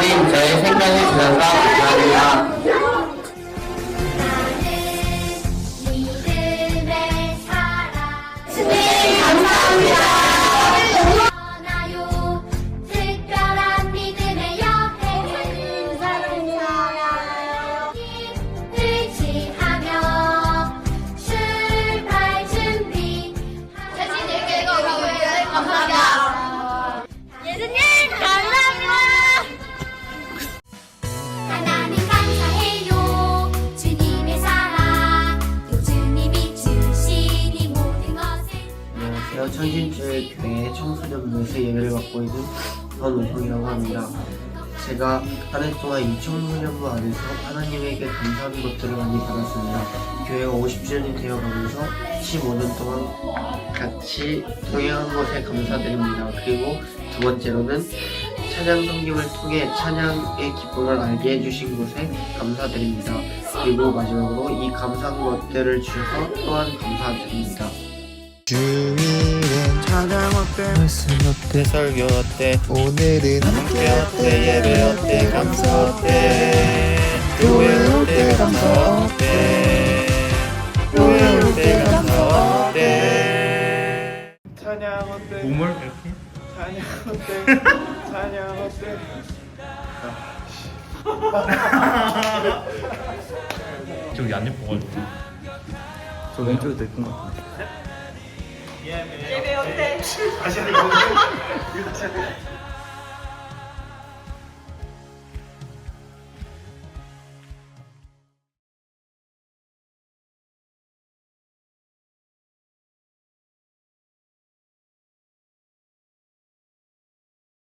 하나님 저의 생 안녕하세요. 천신주의 교회 청소년부에서 예배를 맡고 있는 전우성이라고 합니다. 제가 한 해 동안 이 청소년부 안에서 하나님에게 감사하는 것들을 많이 받았습니다. 교회가 50주년이 되어가면서 15년 동안 같이 동행한 것에 감사드립니다. 그리고 두 번째로는 찬양 섬김을 통해 찬양의 기쁨을 알게 해주신 것에 감사드립니다. 그리고 마지막으로 이 감사한 것들을 주셔서 또한 감사드립니다. 주일 엔 찬양 어때 말씀 어때 설교 어때? 오늘은 함께 어때? 예배 어때? 감사 어때? 교회 어때? 감사 어때? 교회 어때? 감사 어때? 찬양 어때 몸을 이렇게? 찬양 어때 찬양 어때 저기 안 예뻐가지고 저 왼쪽에 더 예쁜 것 같아 예배 어때?